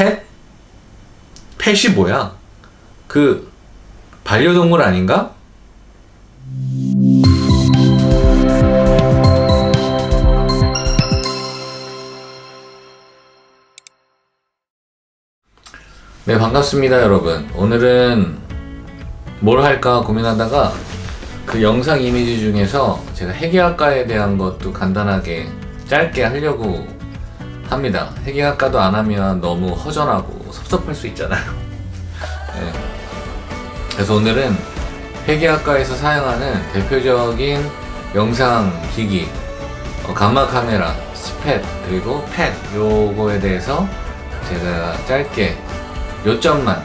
펫? 펫이 뭐야? 그 반려동물 아닌가? 네, 반갑습니다, 여러분. 오늘은 뭘 할까 고민하다가 그 영상 이미지 중에서 제가 해계학과에 대한 것도 간단하게 짧게 하려고 합니다. 해계학과도 안 하면 너무 허전하고 섭섭할 수 있잖아요. 네. 그래서 오늘은 회계학과에서 사용하는 대표적인 영상 기기, 어, 감마 카메라, 스팻, 그리고 팻 요거에 대해서 제가 짧게 요점만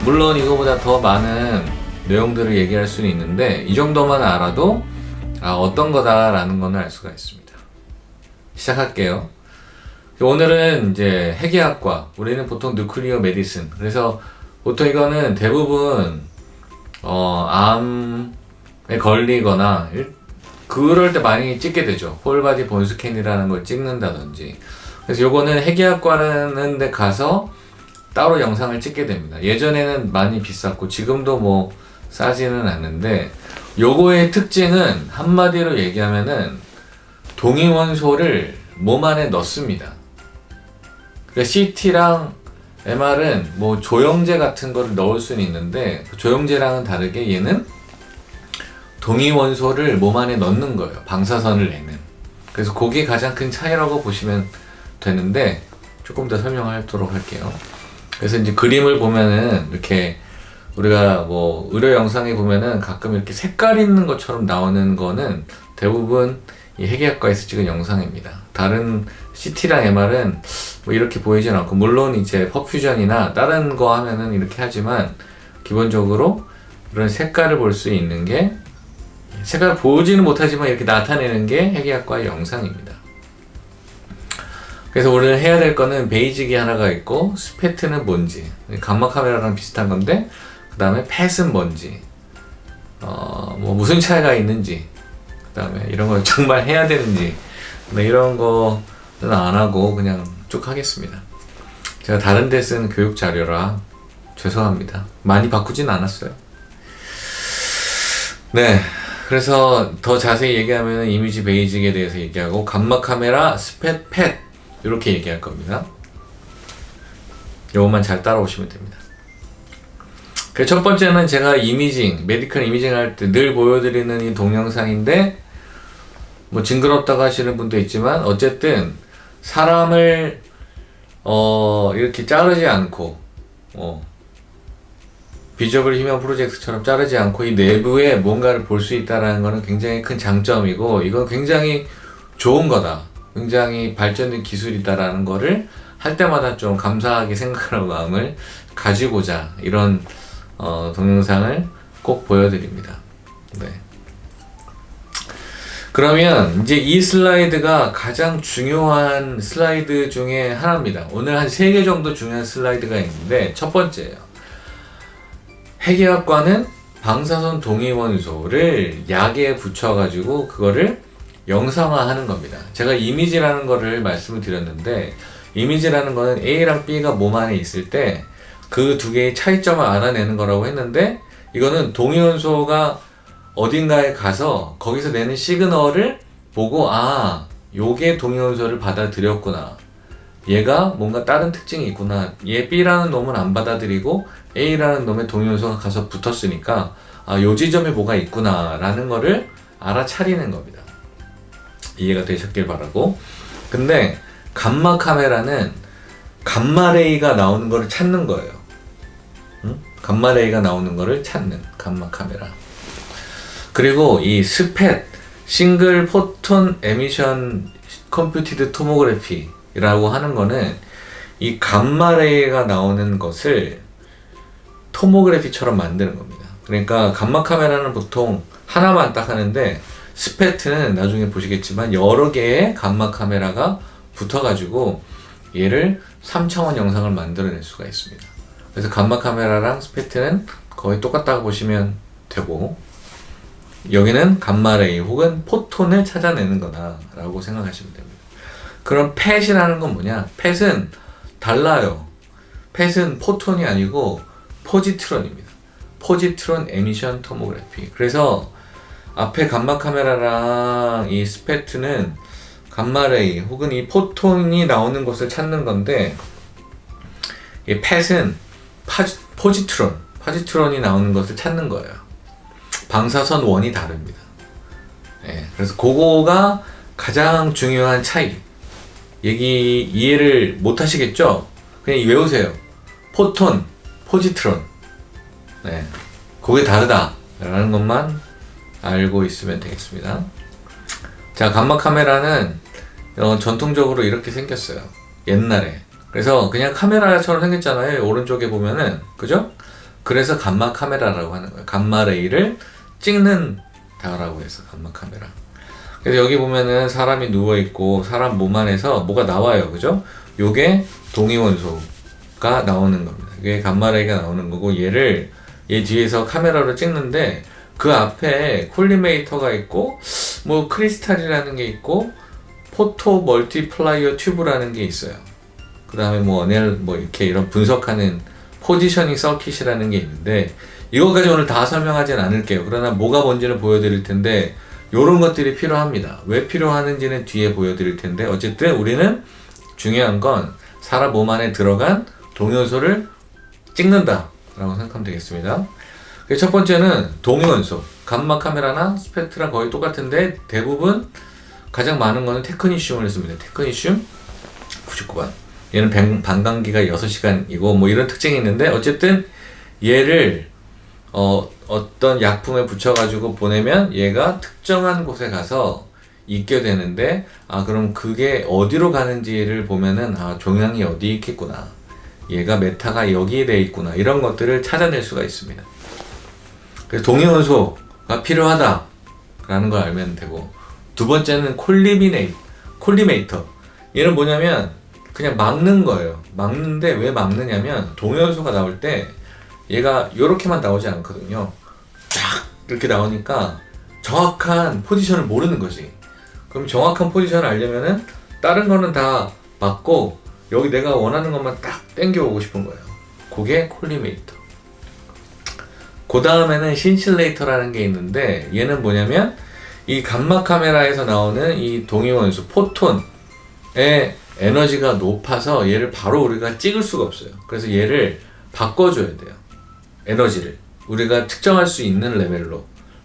물론 이거보다 더 많은 내용들을 얘기할 수는 있는데 이 정도만 알아도 아, 어떤 거다라는 거는 알 수가 있습니다. 시작할게요. 오늘은 이제 핵의학과, 우리는 보통 누클리어 메디슨. 그래서 보통 이거는 대부분 어, 암에 걸리거나 일- 그럴 때 많이 찍게 되죠. 홀바디 본스캔이라는 걸 찍는다든지. 그래서 요거는 핵의학과라는 데 가서 따로 영상을 찍게 됩니다. 예전에는 많이 비쌌고 지금도 뭐 싸지는 않는데 요거의 특징은 한마디로 얘기하면은 동위원소를 몸 안에 넣습니다. 그러니까 CT랑 MR은 뭐 조영제 같은 거를 넣을 수는 있는데 그 조영제랑은 다르게 얘는 동위 원소를 몸 안에 넣는 거예요. 방사선을 내는. 그래서 그게 가장 큰 차이라고 보시면 되는데 조금 더 설명하도록 할게요. 그래서 이제 그림을 보면은 이렇게 우리가 뭐 의료 영상에 보면은 가끔 이렇게 색깔 있는 것처럼 나오는 거는 대부분 이 해계학과에서 찍은 영상입니다. 다른 CT랑 MR은 뭐 이렇게 보이진 않고 물론 이제 퍼퓨전이나 다른 거 하면은 이렇게 하지만 기본적으로 이런 색깔을 볼 수 있는 게 색깔을 보지는 못하지만 이렇게 나타내는 게 해계학과의 영상입니다. 그래서 오늘 해야 될 거는 베이직이 하나가 있고 스페트는 뭔지 감마 카메라랑 비슷한 건데 그 다음에 펫은 뭔지 어 뭐 무슨 차이가 있는지 그 다음에 이런 걸 정말 해야 되는지 네, 이런 거는 안 하고 그냥 쭉 하겠습니다. 제가 다른 데 쓴 교육 자료라 죄송합니다. 많이 바꾸진 않았어요. 네. 그래서 더 자세히 얘기하면 이미지 베이직에 대해서 얘기하고 감마 카메라, 스펫, 펫 이렇게 얘기할 겁니다. 요것만 잘 따라오시면 됩니다. 그첫 번째는 제가 이미징, 메디컬 이미징 할 때 늘 보여드리는 이 동영상인데 뭐 징그럽다고 하시는 분도 있지만 어쨌든 사람을 어 이렇게 자르지 않고 어 비저블 휴먼 프로젝트처럼 자르지 않고 이 내부에 뭔가를 볼 수 있다라는 것은 굉장히 큰 장점이고 이건 굉장히 좋은 거다. 굉장히 발전된 기술이다라는 거를 할 때마다 좀 감사하게 생각하는 마음을 가지고자 이런 어, 동영상을 꼭 보여드립니다. 네. 그러면 이제 이 슬라이드가 가장 중요한 슬라이드 중에 하나입니다. 오늘 한 세 개 정도 중요한 슬라이드가 있는데 첫 번째예요. 해계학과는 방사선 동위원소를 약에 붙여가지고 그거를 영상화하는 겁니다. 제가 이미지라는 거를 말씀을 드렸는데 이미지라는 거는 A랑 B가 몸 안에 있을 때 그 두 개의 차이점을 알아내는 거라고 했는데 이거는 동위원소가 어딘가에 가서 거기서 내는 시그널을 보고 아 요게 동위원소를 받아들였구나. 얘가 뭔가 다른 특징이 있구나. 얘 B라는 놈은 안 받아들이고 A라는 놈의 동위원소가 가서 붙었으니까 아 요 지점에 뭐가 있구나 라는 거를 알아차리는 겁니다. 이해가 되셨길 바라고. 근데 감마 카메라는 감마 레이가 나오는 거를 찾는 거예요. 응? 감마 레이가 나오는 거를 찾는 감마 카메라 그리고 이 스펫 싱글 포톤 에미션 컴퓨티드 토모그래피라고 하는 거는 이 감마레이가 나오는 것을 토모그래피처럼 만드는 겁니다. 그러니까 감마 카메라는 보통 하나만 딱 하는데 스페트는 나중에 보시겠지만 여러 개의 감마 카메라가 붙어가지고 얘를 3차원 영상을 만들어낼 수가 있습니다. 그래서 감마 카메라랑 스페트는 거의 똑같다고 보시면 되고 여기는 감마레이 혹은 포톤을 찾아내는 거다라고 생각하시면 됩니다. 그럼 펫이라는 건 뭐냐? 펫은 달라요. 펫은 포톤이 아니고 포지트론입니다. 포지트론 에미션 토모그래피. 그래서 앞에 감마 카메라랑 이 스페트는 감마레이 혹은 이 포톤이 나오는 곳을 찾는 건데 이 펫은 파지, 포지트론, 파지트론이 나오는 것을 찾는 거예요. 방사선 원이 다릅니다. 예, 그래서 그거가 가장 중요한 차이. 얘기 이해를 못 하시겠죠? 그냥 외우세요. 포톤, 포지트론. 네. 그게 다르다라는 것만 알고 있으면 되겠습니다. 자, 감마 카메라는 어, 전통적으로 이렇게 생겼어요. 옛날에. 그래서 그냥 카메라처럼 생겼잖아요. 오른쪽에 보면은. 그죠? 그래서 감마 카메라라고 하는 거예요. 감마 레이를 찍는 다라고 해서 감마 카메라. 그래서 여기 보면은 사람이 누워 있고 사람 몸 안에서 뭐가 나와요. 그죠? 요게 동위원소가 나오는 겁니다. 이게 감마레이가 나오는 거고 얘를 얘 뒤에서 카메라로 찍는데 그 앞에 콜리메이터가 있고 뭐 크리스탈이라는 게 있고 포토 멀티플라이어 튜브라는 게 있어요. 그 다음에 뭐 어넬 뭐 이렇게 이런 분석하는 포지셔닝 서킷이라는 게 있는데 이것까지 오늘 다 설명하진 않을게요. 그러나 뭐가 뭔지는 보여드릴 텐데 이런 것들이 필요합니다. 왜 필요하는지는 뒤에 보여드릴 텐데 어쨌든 우리는 중요한 건 사람 몸 안에 들어간 동요소를 찍는다라고 생각하면 되겠습니다. 그첫 번째는 동요원소, 감마 카메라나 스펙트랑 거의 똑같은데 대부분 가장 많은 거는 테크니슘을 씁니다. 테크니슘 99번. 얘는 방- 반감기가 6시간이고 뭐 이런 특징이 있는데 어쨌든 얘를 어, 어떤 약품에 붙여가지고 보내면 얘가 특정한 곳에 가서 있게 되는데 아 그럼 그게 어디로 가는지를 보면은 아 종양이 어디 있겠구나 얘가 메타가 여기에 돼 있구나 이런 것들을 찾아낼 수가 있습니다. 그래서 동위원소가 필요하다 라는 걸 알면 되고 두 번째는 콜리미네이 콜리메이터 얘는 뭐냐면 그냥 막는 거예요. 막는데 왜 막느냐면 동위원소가 나올 때 얘가 이렇게만 나오지 않거든요. 쫙 이렇게 나오니까 정확한 포지션을 모르는 거지. 그럼 정확한 포지션을 알려면은 다른 거는 다 맞고 여기 내가 원하는 것만 딱 땡겨 오고 싶은 거예요. 그게 콜리메이터. 그 다음에는 신실레이터라는 게 있는데 얘는 뭐냐면 이 감마 카메라에서 나오는 이 동위원수 포톤의 에너지가 높아서 얘를 바로 우리가 찍을 수가 없어요. 그래서 얘를 바꿔줘야 돼요. 에너지를 우리가 특정할 수 있는 레벨로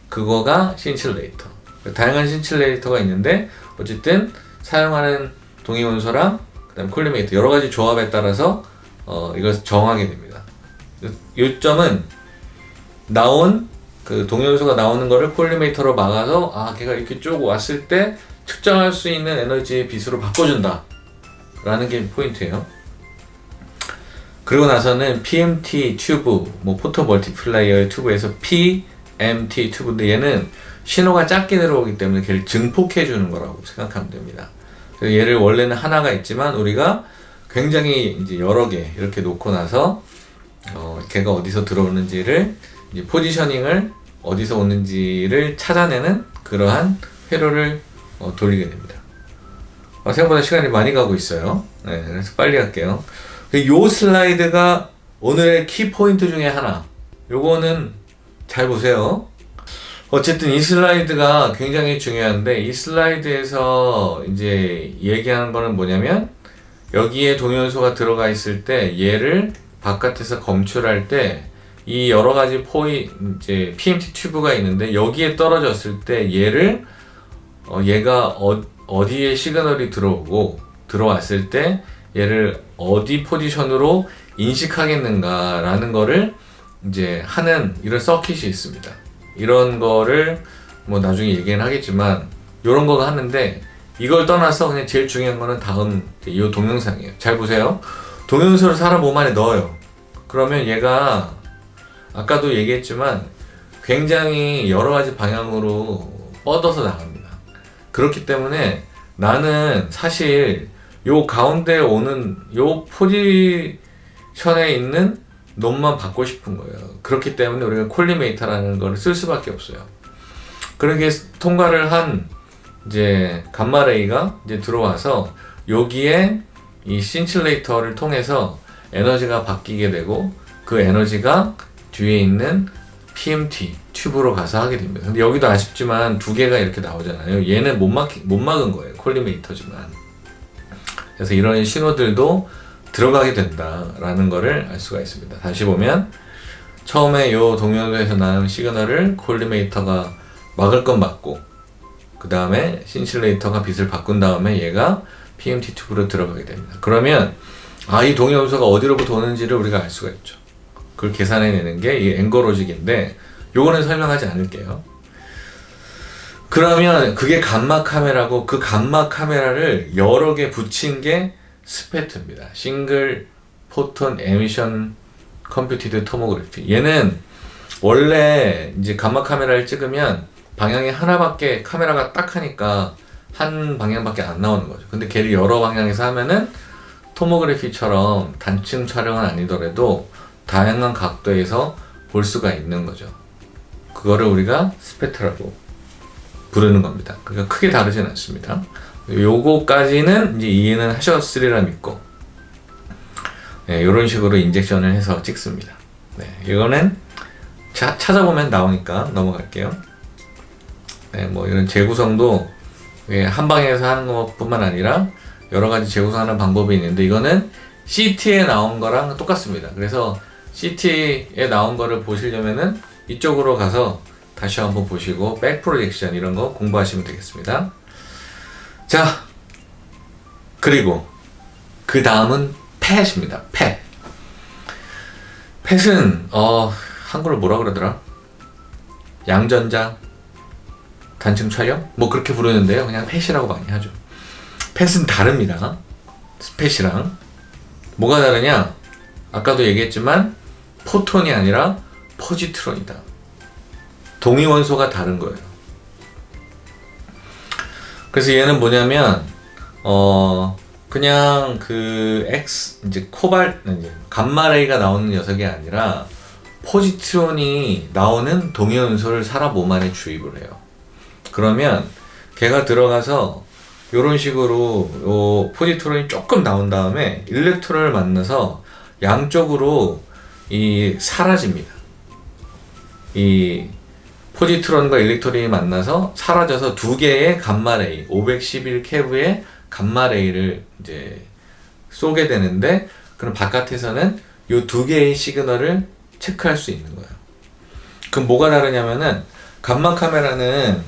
그거가 신칠레이터 다양한 신칠레이터가 있는데 어쨌든 사용하는 동위원소랑 그다음 콜리메이터 여러 가지 조합에 따라서 어, 이걸 정하게 됩니다. 요점은 나온 그 동위원소가 나오는 거를 콜리메이터로 막아서 아 걔가 이렇게 쭉 왔을 때 측정할 수 있는 에너지의 빛으로 바꿔준다 라는 게 포인트예요. 그리고 나서는 PMT 튜브, 뭐 포토 멀티플라이어 튜브에서 PMT 튜브인데 얘는 신호가 작게 들어오기 때문에 걔를 증폭해 주는 거라고 생각하면 됩니다. 얘를 원래는 하나가 있지만 우리가 굉장히 이제 여러 개 이렇게 놓고 나서 어, 걔가 어디서 들어오는지를 포지셔닝을 어디서 오는지를 찾아내는 그러한 회로를 어, 돌리게 됩니다. 어, 생각보다 시간이 많이 가고 있어요. 네, 그래서 빨리 할게요. 요 슬라이드가 오늘의 키 포인트 중에 하나. 요거는 잘 보세요. 어쨌든 이 슬라이드가 굉장히 중요한데 이 슬라이드에서 이제 얘기하는 거는 뭐냐면 여기에 동연소가 들어가 있을 때 얘를 바깥에서 검출할 때 이 여러 가지 포이 이제 PMT 튜브가 있는데 여기에 떨어졌을 때 얘를 어, 얘가 어, 어디에 시그널이 들어오고 들어왔을 때 얘를 어디 포지션으로 인식하겠는가라는 거를 이제 하는 이런 서킷이 있습니다. 이런 거를 뭐 나중에 얘기는 하겠지만 이런 거가 하는데 이걸 떠나서 그냥 제일 중요한 거는 다음 이 동영상이에요. 잘 보세요. 동영상을 사람 몸 안에 넣어요. 그러면 얘가 아까도 얘기했지만 굉장히 여러 가지 방향으로 뻗어서 나갑니다. 그렇기 때문에 나는 사실 요 가운데 오는 요 포지션에 있는 놈만 받고 싶은 거예요. 그렇기 때문에 우리가 콜리메이터라는 걸 쓸 수밖에 없어요. 그렇게 통과를 한 이제 감마레이가 이제 들어와서 여기에 이 신칠레이터를 통해서 에너지가 바뀌게 되고 그 에너지가 뒤에 있는 PMT 튜브로 가서 하게 됩니다. 근데 여기도 아쉽지만 두 개가 이렇게 나오잖아요. 얘는 못, 막, 못 막은 거예요. 콜리메이터지만. 그래서 이런 신호들도 들어가게 된다라는 거를 알 수가 있습니다. 다시 보면 처음에 요 동영상에서 나는 시그널을 콜리메이터가 막을 건 막고 그 다음에 신실레이터가 빛을 바꾼 다음에 얘가 PMT 튜브로 들어가게 됩니다. 그러면 아 이 동영상가 어디로부터 오는지를 우리가 알 수가 있죠. 그걸 계산해내는 게 이 앵거로직인데 요거는 설명하지 않을게요. 그러면 그게 감마 카메라고 그 감마 카메라를 여러 개 붙인 게 스페트입니다. 싱글 포톤 에미션 컴퓨티드 토모그래피. 얘는 원래 이제 감마 카메라를 찍으면 방향이 하나밖에 카메라가 딱 하니까 한 방향밖에 안 나오는 거죠. 근데 걔를 여러 방향에서 하면은 토모그래피처럼 단층 촬영은 아니더라도 다양한 각도에서 볼 수가 있는 거죠. 그거를 우리가 스페트라고 부르는 겁니다. 그러니까 크게 다르진 않습니다. 요거까지는 이제 이해는 하셨으리라 믿고 네, 이런 식으로 인젝션을 해서 찍습니다. 네, 이거는 자, 찾아보면 나오니까 넘어갈게요. 네, 뭐 이런 재구성도 예, 한 방에서 하는 것뿐만 아니라 여러 가지 재구성하는 방법이 있는데 이거는 CT에 나온 거랑 똑같습니다. 그래서 CT에 나온 거를 보시려면은 이쪽으로 가서 다시 한번 보시고 백 프로젝션 이런 거 공부하시면 되겠습니다. 자, 그리고 그 다음은 펫입니다. 펫. 펫은 어 한글로 뭐라 그러더라? 양전자 단층 촬영? 뭐 그렇게 부르는데요. 그냥 펫이라고 많이 하죠. 펫은 다릅니다. 펫이랑 뭐가 다르냐? 아까도 얘기했지만 포톤이 아니라 포지트론이다. 동위 원소가 다른 거예요. 그래서 얘는 뭐냐면 어 그냥 그 X 이제 코발 이제 감마레이가 나오는 녀석이 아니라 포지트론이 나오는 동위 원소를 사람 몸 안에 주입을 해요. 그러면 걔가 들어가서 이런 식으로 요 포지트론이 조금 나온 다음에 일렉트론을 만나서 양쪽으로 이 사라집니다. 이 포지트론과 일렉트론이 만나서 사라져서 두 개의 감마레이 511 케브의 감마레이를 이제 쏘게 되는데 그럼 바깥에서는 이 두 개의 시그널을 체크할 수 있는 거예요. 그럼 뭐가 다르냐면은 감마 카메라는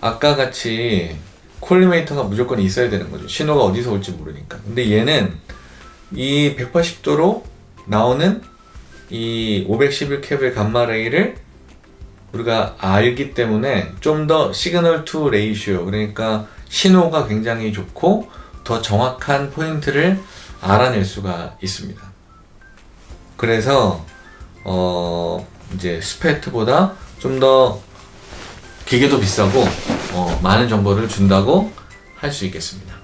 아까 같이 콜리메이터가 무조건 있어야 되는 거죠. 신호가 어디서 올지 모르니까. 근데 얘는 이 180도로 나오는 이 511 캡의 감마 레이를 우리가 알기 때문에 좀 더 시그널 투 레이시오 그러니까 신호가 굉장히 좋고 더 정확한 포인트를 알아낼 수가 있습니다. 그래서 어 이제 스페트보다 좀 더 기계도 비싸고 어, 많은 정보를 준다고 할 수 있겠습니다.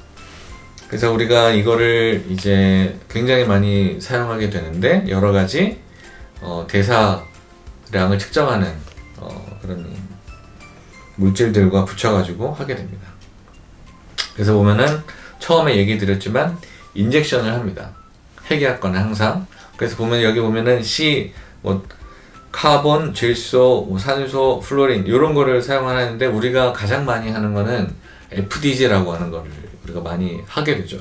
그래서 우리가 이거를 이제 굉장히 많이 사용하게 되는데 여러 가지 어, 대사량을 측정하는 어, 그런 물질들과 붙여가지고 하게 됩니다. 그래서 보면은 처음에 얘기 드렸지만 인젝션을 합니다. 핵의학과는 항상. 그래서 보면 여기 보면은 C 뭐 카본, 질소, 뭐 산소, 플로린 이런 거를 사용하는데 우리가 가장 많이 하는 거는 FDG라고 하는 거를 우리가 많이 하게 되죠.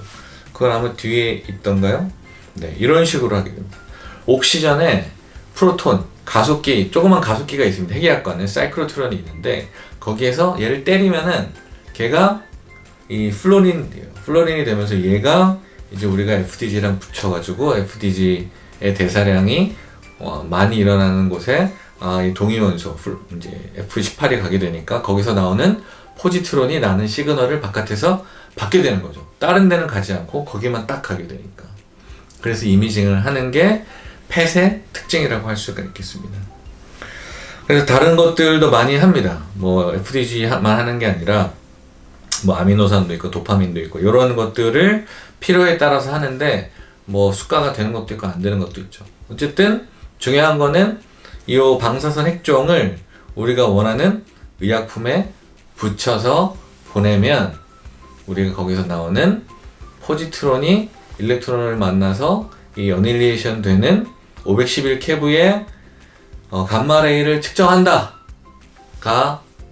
그건 아마 뒤에 있던가요? 네, 이런 식으로 하게 됩니다. 옥시전에 프로톤, 가속기, 조그만 가속기가 있습니다. 핵의학과는 사이클로트론이 있는데 거기에서 얘를 때리면은 걔가 이 플로린, 플로린이 되면서 얘가 이제 우리가 FDG랑 붙여가지고 FDG의 대사량이 어, 많이 일어나는 곳에 아, 이 동위원소 풀- 이제 F18이 가게 되니까 거기서 나오는 포지트론이 나는 시그널을 바깥에서 받게 되는 거죠. 다른 데는 가지 않고 거기만 딱 가게 되니까. 그래서 이미징을 하는 게 펫의 특징이라고 할 수가 있겠습니다. 그래서 다른 것들도 많이 합니다. 뭐 FDG만 하는 게 아니라 뭐 아미노산도 있고 도파민도 있고 이런 것들을 필요에 따라서 하는데 뭐 수가가 되는 것도 있고 안 되는 것도 있죠. 어쨌든 중요한 거는 이 방사선 핵종을 우리가 원하는 의약품에 붙여서 보내면 우리가 거기서 나오는 포지트론이 일렉트론을 만나서 이 어닐리에이션 되는 511 캐브의 어, 감마 레이를 측정한다가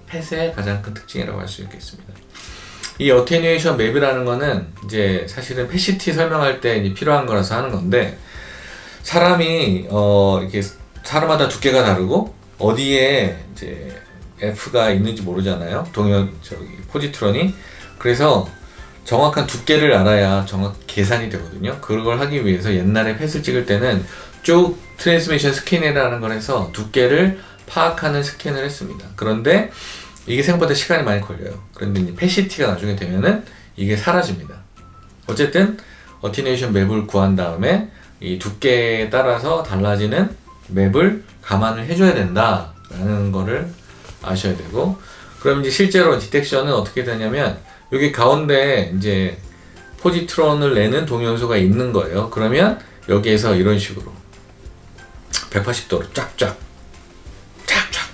펫의 가장 큰 특징이라고 할 수 있겠습니다. 이 어테뉴에이션 맵이라는 거는 이제 사실은 패시티 설명할 때 필요한 거라서 하는 건데 사람이 어 이렇게 사람마다 두께가 다르고 어디에 이제 F가 있는지 모르잖아요. 동요 저기 포지트론이 그래서 정확한 두께를 알아야 정확 계산이 되거든요. 그걸 하기 위해서 옛날에 펫을 찍을 때는 쭉 트랜스미션 스캔이라는 걸 해서 두께를 파악하는 스캔을 했습니다. 그런데 이게 생각보다 시간이 많이 걸려요. 그런데 이제 패시티가 나중에 되면은 이게 사라집니다. 어쨌든 어티네이션 맵을 구한 다음에 이 두께에 따라서 달라지는 맵을 감안을 해줘야 된다라는 거를 아셔야 되고 그럼 이제 실제로 디텍션은 어떻게 되냐면 여기 가운데 이제 포지트론을 내는 동연소가 있는 거예요. 그러면 여기에서 이런 식으로 180도로 쫙쫙 쫙쫙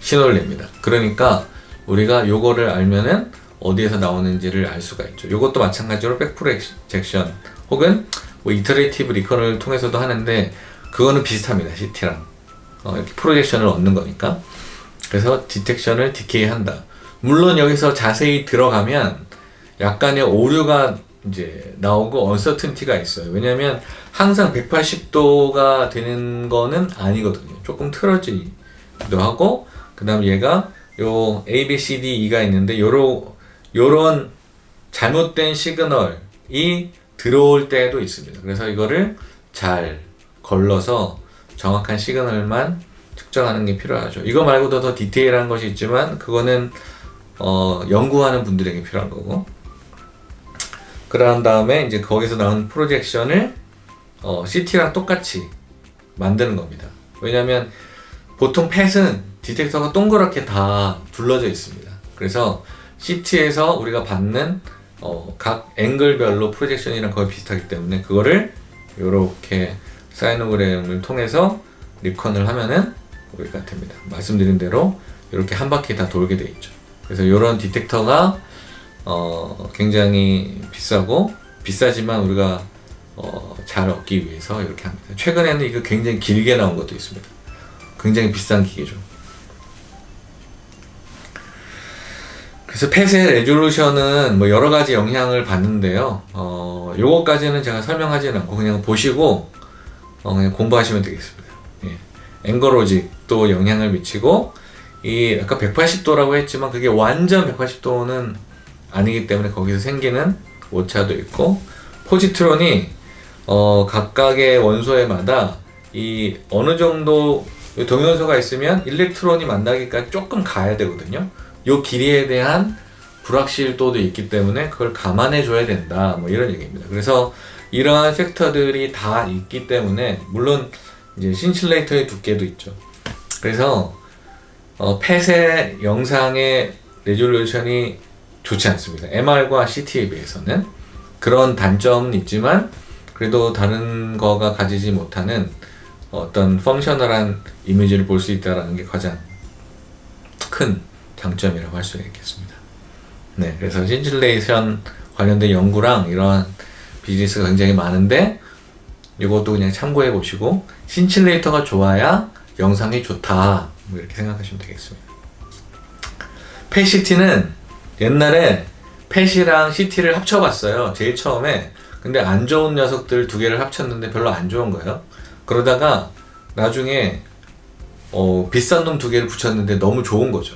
신호를 냅니다. 그러니까 우리가 요거를 알면은 어디에서 나오는지를 알 수가 있죠. 요것도 마찬가지로 백프로젝션 혹은 뭐 이터레이티브 리컨을 통해서도 하는데 그거는 비슷합니다. CT랑 어, 이렇게 프로젝션을 얻는 거니까. 그래서 디텍션을 디케이 한다. 물론 여기서 자세히 들어가면 약간의 오류가 이제 나오고 언서튼티가 있어요. 왜냐하면 항상 180도가 되는 거는 아니거든요. 조금 틀어지기도 하고 그 다음 얘가 요 A, B, C, D, E가 있는데 요러 요런 잘못된 시그널이 들어올 때도 있습니다. 그래서 이거를 잘 걸러서 정확한 시그널만 측정하는 게 필요하죠. 이거 말고도 더 디테일한 것이 있지만 그거는 어, 연구하는 분들에게 필요한 거고. 그런 다음에 이제 거기서 나온 프로젝션을 어, CT랑 똑같이 만드는 겁니다. 왜냐하면 보통 펫은 디텍터가 동그랗게 다 둘러져 있습니다. 그래서 CT에서 우리가 받는 어, 각 앵글별로 프로젝션이랑 거의 비슷하기 때문에 그거를 이렇게 사이노그램을 통해서 리컨을 하면은 우리가 됩니다. 말씀드린 대로 이렇게 한 바퀴 다 돌게 돼 있죠. 그래서 이런 디텍터가 어, 굉장히 비싸고 비싸지만 우리가 어, 잘 얻기 위해서 이렇게 합니다. 최근에는 이거 굉장히 길게 나온 것도 있습니다. 굉장히 비싼 기계죠. 그래서 펫의 레졸루션은 뭐 여러 가지 영향을 받는데요. 어, 요거까지는 제가 설명하지는 않고 그냥 보시고 어, 그냥 공부하시면 되겠습니다. 예. 앵거로직도 영향을 미치고 이 아까 180도라고 했지만 그게 완전 180도는 아니기 때문에 거기서 생기는 오차도 있고 포지트론이 어, 각각의 원소에마다 이 어느 정도 동연소가 있으면 일렉트론이 만나기까지 조금 가야 되거든요. 요 길이에 대한 불확실도도 있기 때문에 그걸 감안해 줘야 된다. 뭐 이런 얘기입니다. 그래서 이러한 팩터들이 다 있기 때문에 물론 이제 신슐레이터의 두께도 있죠. 그래서 어, 펫의 영상의 레졸루션이 좋지 않습니다. MR과 CT에 비해서는 그런 단점은 있지만 그래도 다른 거가 가지지 못하는 어떤 펑셔널한 이미지를 볼 수 있다는 게 가장 큰 장점이라고 할 수 있겠습니다. 네, 그래서 신슐레이션 관련된 연구랑 이런 비즈니스가 굉장히 많은데 이것도 그냥 참고해 보시고 신슐레이터가 좋아야 영상이 좋다 뭐 이렇게 생각하시면 되겠습니다. 펫시티는 옛날에 펫이랑 시티를 합쳐봤어요. 제일 처음에 근데 안 좋은 녀석들 두 개를 합쳤는데 별로 안 좋은 거예요. 그러다가 나중에 어, 비싼 놈 두 개를 붙였는데 너무 좋은 거죠.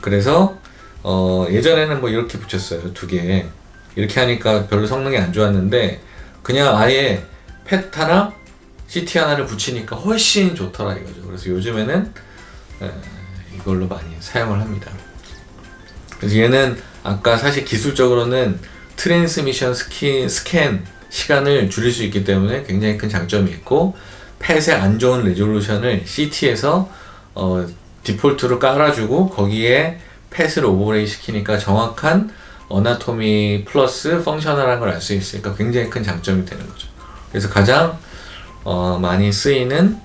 그래서 어, 예전에는 뭐 이렇게 붙였어요. 두 개. 이렇게 하니까 별로 성능이 안 좋았는데 그냥 아예 펫 하나, CT 하나를 붙이니까 훨씬 좋더라 이거죠. 그래서 요즘에는 에, 이걸로 많이 사용을 합니다. 그래서 얘는 아까 사실 기술적으로는 트랜스미션 스킨, 스캔 시간을 줄일 수 있기 때문에 굉장히 큰 장점이 있고 펫의 안 좋은 레졸루션을 CT에서 어, 디폴트로 깔아주고 거기에 펫을 오버레이 시키니까 정확한 어나토미 플러스 펑셔널한 걸 알 수 있으니까 굉장히 큰 장점이 되는 거죠. 그래서 가장 어, 많이 쓰이는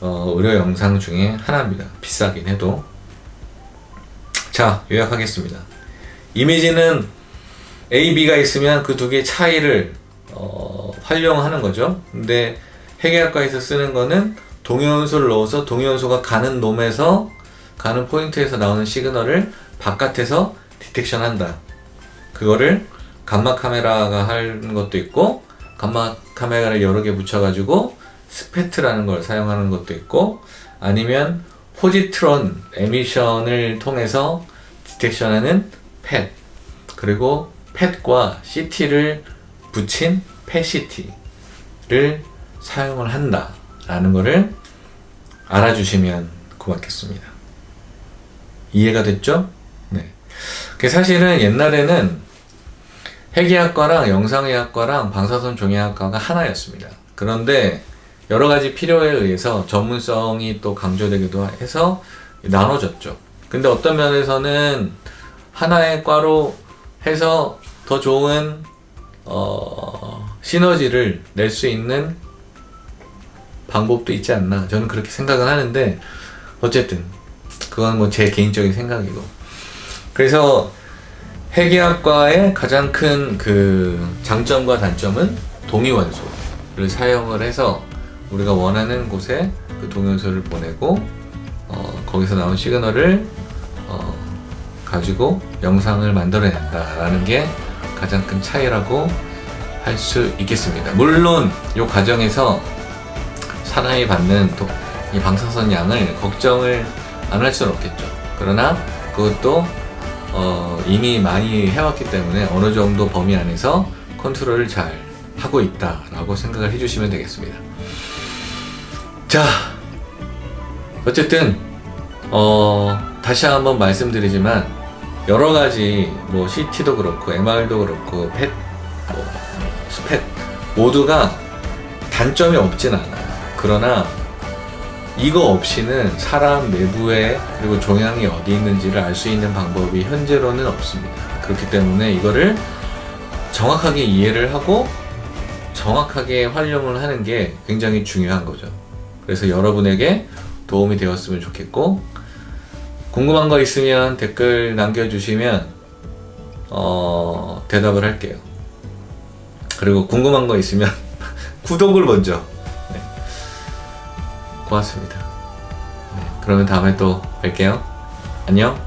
어, 의료 영상 중에 하나입니다. 비싸긴 해도. 자, 요약하겠습니다. 이미지는 A, B가 있으면 그 두 개의 차이를 어, 활용하는 거죠. 근데 해계학과에서 쓰는 거는 동요연소를 넣어서 동요연소가 가는 놈에서 가는 포인트에서 나오는 시그널을 바깥에서 디텍션 한다. 그거를 감마 카메라가 하는 것도 있고 감마 카메라를 여러 개 붙여가지고 스페트라는 걸 사용하는 것도 있고 아니면 포지트론 에미션을 통해서 디텍션하는 펫 그리고 펫과 CT를 붙인 펫CT를 사용을 한다라는 거를 알아주시면 고맙겠습니다. 이해가 됐죠? 네. 그 사실은 옛날에는 회계학과랑 영상의학과랑 방사선 종이학과가 하나였습니다. 그런데 여러 가지 필요에 의해서 전문성이 또 강조되기도 해서 나눠졌죠. 근데 어떤 면에서는 하나의 과로 해서 더 좋은 어, 시너지를 낼 수 있는 방법도 있지 않나. 저는 그렇게 생각을 하는데 어쨌든 그건 뭐 제 개인적인 생각이고. 그래서 회계학과의 가장 큰 그 장점과 단점은 동위원소를 사용을 해서 우리가 원하는 곳에 그 동위원소를 보내고 어, 거기서 나온 시그널을 어, 가지고 영상을 만들어낸다라는 게 가장 큰 차이라고 할 수 있겠습니다. 물론 이 과정에서 사람이 받는 도- 이 방사선 양을 걱정을 안 할 수는 없겠죠. 그러나 그것도 어, 이미 많이 해왔기 때문에 어느 정도 범위 안에서 컨트롤을 잘 하고 있다라고 생각을 해주시면 되겠습니다. 자, 어쨌든 어, 다시 한번 말씀드리지만 여러 가지 뭐 CT도 그렇고 MR도 그렇고 펫, 뭐 스펫 모두가 단점이 없진 않아요. 그러나 이거 없이는 사람 내부에 그리고 종양이 어디 있는지를 알 수 있는 방법이 현재로는 없습니다. 그렇기 때문에 이거를 정확하게 이해를 하고 정확하게 활용을 하는 게 굉장히 중요한 거죠. 그래서 여러분에게 도움이 되었으면 좋겠고 궁금한 거 있으면 댓글 남겨주시면 어, 대답을 할게요. 그리고 궁금한 거 있으면 구독을 먼저. 네. 고맙습니다. 네, 그러면 다음에 또 뵐게요. 안녕.